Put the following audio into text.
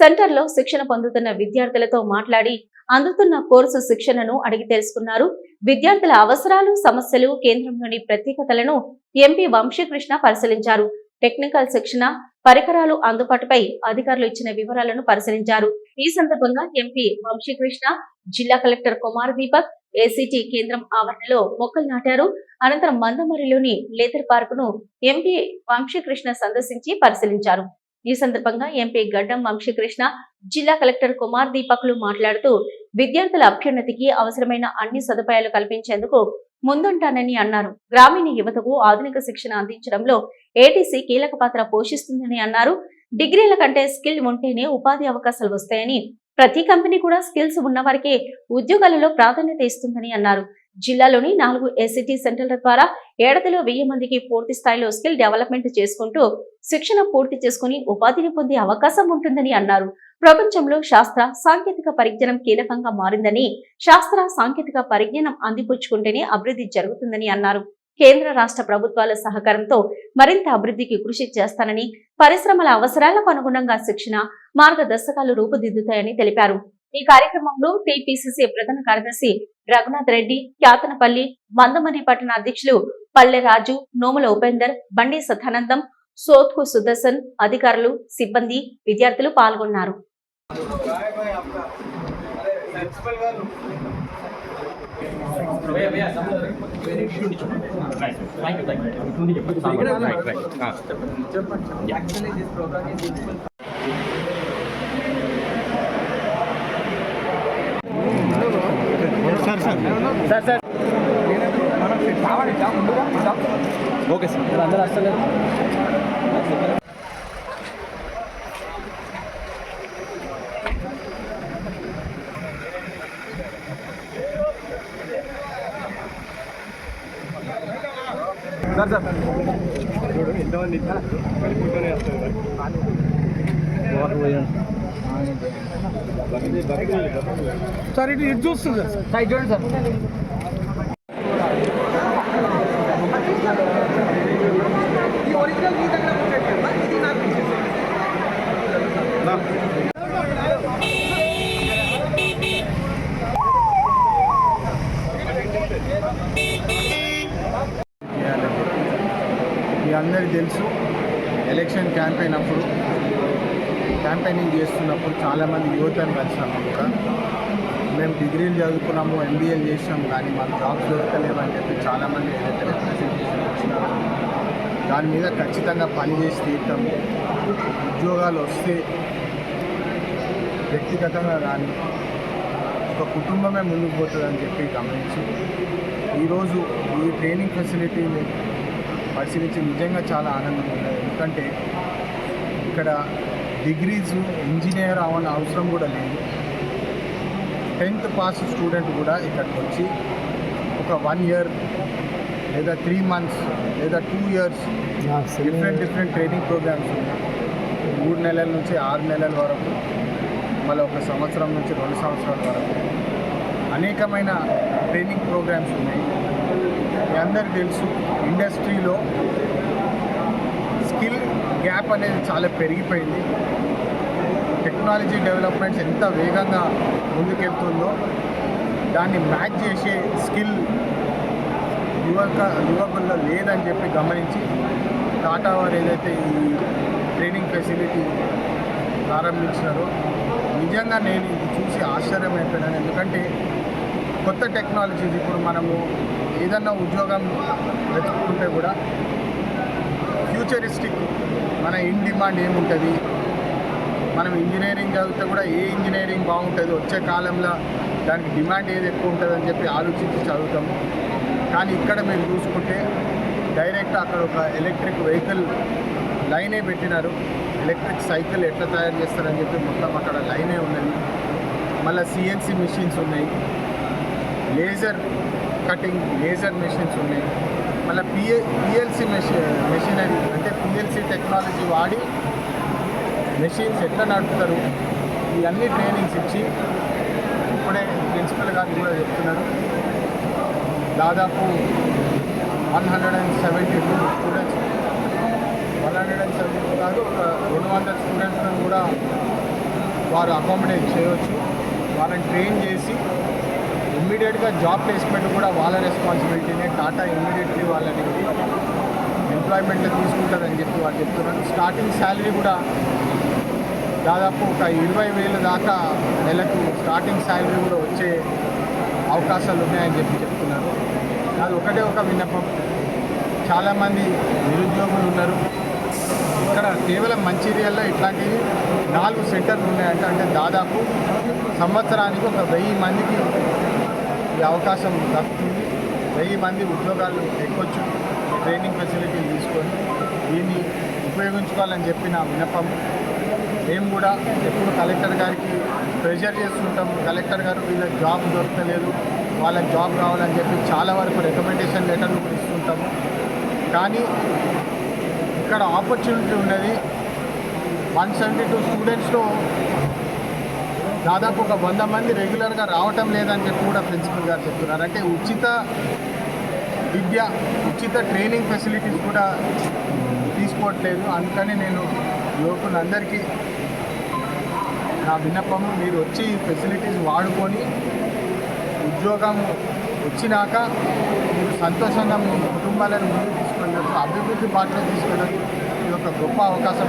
సెంటర్లో శిక్షణ పొందుతున్న విద్యార్థులతో మాట్లాడి అందుతున్న కోర్సు శిక్షణను అడిగి తెలుసుకున్నారు. విద్యార్థుల అవసరాలు సమస్యలు కేంద్రంలోని ప్రత్యేకతలను ఎంపీ వంశీకృష్ణ పరిశీలించారు. టెక్నికల్ శిక్షణ పరికరాలు అందుబాటుపై అధికారులు ఇచ్చిన వివరాలను పరిశీలించారు. ఈ సందర్భంగా ఎంపీ వంశీకృష్ణ జిల్లా కలెక్టర్ కుమార్ దీపక్ ఏసీటీ కేంద్రం ఆవరణలో మొక్కలు నాటారు. అనంతరం మందమరిలోని లేతర్ పార్క్ను ఎంపీ వంశీకృష్ణ సందర్శించి పరిశీలించారు. ఈ సందర్భంగా ఎంపీ గడ్డం వంశీకృష్ణ జిల్లా కలెక్టర్ కుమార్ దీపక్లు మాట్లాడుతూ విద్యార్థుల అభ్యున్నతికి అవసరమైన అన్ని సదుపాయాలు కల్పించేందుకు ముందుంటానని అన్నారు. గ్రామీణ యువతకు ఆధునిక శిక్షణ అందించడంలో ఏటీసీ కీలక పాత్ర పోషిస్తుందని అన్నారు. డిగ్రీల కంటే స్కిల్ ఉంటేనే ఉపాధి అవకాశాలు వస్తాయని ప్రతి కంపెనీ కూడా స్కిల్స్ ఉన్నవారికే ఉద్యోగాలలో ప్రాధాన్యత ఇస్తుందని అన్నారు. జిల్లాలోని నాలుగు ఎస్సిటీ సెంటర్ల ద్వారా ఏడాదిలో వెయ్యి మందికి పూర్తి స్థాయిలో స్కిల్ డెవలప్మెంట్ చేసుకుంటూ శిక్షణ పూర్తి చేసుకుని ఉపాధిని పొందే అవకాశం ఉంటుందని అన్నారు. ప్రపంచంలో శాస్త్ర సాంకేతిక పరిజ్ఞానం కీలకంగా మారిందని శాస్త్ర సాంకేతిక పరిజ్ఞానం అందిపుచ్చుకుంటేనే అభివృద్ధి జరుగుతుందని అన్నారు. కేంద్ర రాష్ట్ర ప్రభుత్వాల సహకారంతో మరింత అభివృద్ధికి కృషి చేస్తానని పరిశ్రమల అవసరాలకు అనుగుణంగా శిక్షణ మార్గదర్శకాలు రూపుదిద్దుతాయని తెలిపారు. ఈ కార్యక్రమంలో టీపీసీసీ ప్రధాన కార్యదర్శి రఘునాథ్ రెడ్డి క్యాతనపల్లి మందమని పట్టణ అధ్యక్షులు పల్లె రాజు నోముల ఉపేందర్ బండి సదానందం సోత్కు సుదర్శన్ అధికారులు సిబ్బంది విద్యార్థులు పాల్గొన్నారు. ఓకే సార్ అందరూ వస్తలేదు సార్ సార్. చూడు ఎంతమంది కలుపుకుంటూనే వస్తుంది వాటర్ పోయండి సార్ ఇటు ఇటు చూస్తుంది సార్ ఇటు చూడండి సార్. అందరికీ తెలుసు ఎలక్షన్ క్యాంపెయిన్ అప్పుడు క్యాంపెయినింగ్ చేస్తున్నప్పుడు చాలామంది యువతను కలిసినప్పుడు కూడా మేము డిగ్రీలు చదువుకున్నాము ఎంబీఏలు చేసినాము కానీ మాకు జాబ్స్ దొరకలేవు చెప్పి చాలామంది ఏదైతే రిప్రజెంటేషన్ వచ్చినారో. దాని మీద ఖచ్చితంగా పని చేసి తీయటం ఉద్యోగాలు వస్తే వ్యక్తిగతంగా కానీ ఒక కుటుంబమే ముందుకు పోతుందని చెప్పి గమనించి ఈరోజు ఈ ట్రైనింగ్ ఫెసిలిటీని పరిశీలించి నిజంగా చాలా ఆనందంగా ఉంది. ఎందుకంటే ఇక్కడ డిగ్రీస్ ఇంజనీర్ అవ్వని అవసరం కూడా లేదు. టెన్త్ పాస్ స్టూడెంట్ కూడా ఇక్కడికి వచ్చి ఒక వన్ ఇయర్ లేదా త్రీ మంత్స్ లేదా two years different different training programmes ఉన్నాయి. మూడు నెలల నుంచి ఆరు నెలల వరకు మళ్ళీ ఒక సంవత్సరం నుంచి రెండు సంవత్సరాల వరకు అనేకమైన ట్రైనింగ్ ప్రోగ్రామ్స్ ఉన్నాయి. మీ అందరికీ తెలుసు ఇండస్ట్రీలో స్కిల్ గ్యాప్ అనేది చాలా పెరిగిపోయింది. టెక్నాలజీ డెవలప్మెంట్స్ ఎంత వేగంగా ముందుకెళ్తుందో దాన్ని మ్యాచ్ చేసే స్కిల్ యువక యువకుల్లో లేదని చెప్పి గమనించి టాటా వారు ఏదైతే ఈ ట్రైనింగ్ ఫెసిలిటీ ప్రారంభించినారో నిజంగా నేను ఇది చూసి ఆశ్చర్యమైపోయాను ఎందుకంటే కొత్త టెక్నాలజీస్ ఇప్పుడు మనము ఏదన్నా ఉద్యోగం వెతుక్కుంటే కూడా ఫ్యూచరిస్టిక్ మన ఇన్ డిమాండ్ ఏముంటుంది? మనం ఇంజనీరింగ్ చదివితే కూడా ఏ ఇంజనీరింగ్ బాగుంటుంది? వచ్చే కాలంలో దానికి డిమాండ్ ఏది ఎక్కువ ఉంటుంది అని చెప్పి ఆలోచించి చదువుతాము కానీ ఇక్కడ మీరు చూసుకుంటే డైరెక్ట్ అక్కడ ఒక ఎలక్ట్రిక్ వెహికల్ లైనే పెట్టినారు. ఎలక్ట్రిక్ సైకిల్ ఎట్లా తయారు చేస్తారని చెప్పి మొత్తం అక్కడ లైనే ఉన్నది. మళ్ళీ సిఎన్సి మిషన్స్ ఉన్నాయి. లేజర్ కటింగ్ లేజర్ మెషిన్స్ ఉన్నాయి. మళ్ళీ పిఏ పిఎల్సి మెషిన్ మెషినరీ అంటే పిఎల్సి టెక్నాలజీ వాడి మెషిన్స్ ఎట్లా నడుపుతారు ఇవన్నీ ట్రైనింగ్స్ ఇచ్చి ఇప్పుడే ప్రిన్సిపల్ గారు కూడా చెప్తున్నారు. దాదాపు one hundred and seventy two students one hundred and seventy two కాదు ఒక రెండు వందల స్టూడెంట్స్ని కూడా వారు అకామిడేట్ చేయవచ్చు. వాళ్ళని ట్రైన్ చేసి ఇమ్మీడియట్గా జాబ్ ప్లేస్మెంట్ కూడా వాళ్ళ రెస్పాన్సిబిలిటీనే టాటా ఇమ్మీడియట్లీ వాళ్ళని ఎంప్లాయ్మెంట్లో తీసుకుంటుందని చెప్పి వాళ్ళు చెప్తున్నారు. స్టార్టింగ్ శాలరీ కూడా దాదాపు ఒక ఇరవై వేల దాకా నెలకు స్టార్టింగ్ శాలరీ కూడా వచ్చే అవకాశాలు ఉన్నాయని చెప్పి చెప్తున్నారు. అది ఒకటే ఒక విన్నపం. చాలామంది నిరుద్యోగులు ఉన్నారు. ఇక్కడ కేవలం మంచిర్యాల్లో ఇట్లాంటివి నాలుగు సెంటర్లు ఉన్నాయంటే. అంటే దాదాపు సంవత్సరానికి ఒక వెయ్యి మందికి ఈ అవకాశం దక్కుతుంది. వెయ్యి మంది ఉద్యోగాలు ఎక్కొచ్చు. ట్రైనింగ్ ఫెసిలిటీలు తీసుకొని దీన్ని ఉపయోగించుకోవాలని చెప్పిన విన్నపం. మేము కూడా ఎప్పుడు కలెక్టర్ గారికి ప్రెషర్ చేస్తుంటాము. కలెక్టర్ గారు వీళ్ళకి జాబ్ దొరకలేదు. వాళ్ళకి జాబ్ రావాలని చెప్పి చాలా వరకు రికమెండేషన్ లెటర్లు కూడా ఇస్తుంటాము. కానీ ఇక్కడ ఆపర్చునిటీ ఉన్నది. వన్ సెవెంటీ టూ స్టూడెంట్స్లో దాదాపు ఒక వంద మంది రెగ్యులర్గా రావటం లేదని చెప్పి కూడా ప్రిన్సిపల్ గారు చెప్తున్నారు. అంటే ఉచిత విద్య ఉచిత ట్రైనింగ్ ఫెసిలిటీస్ కూడా తీసుకోవట్లేదు. అందుకని నేను యువకులందరికీ నా విన్నపము మీరు వచ్చి ఫెసిలిటీస్ వాడుకొని ఉద్యోగం వచ్చినాక మీరు సంతోషంగా మీ కుటుంబాలను ముందుకు తీసుకెళ్ళచ్చు అభివృద్ధి బాటలో తీసుకెళ్ళచ్చు ఇది ఒక గొప్ప అవకాశం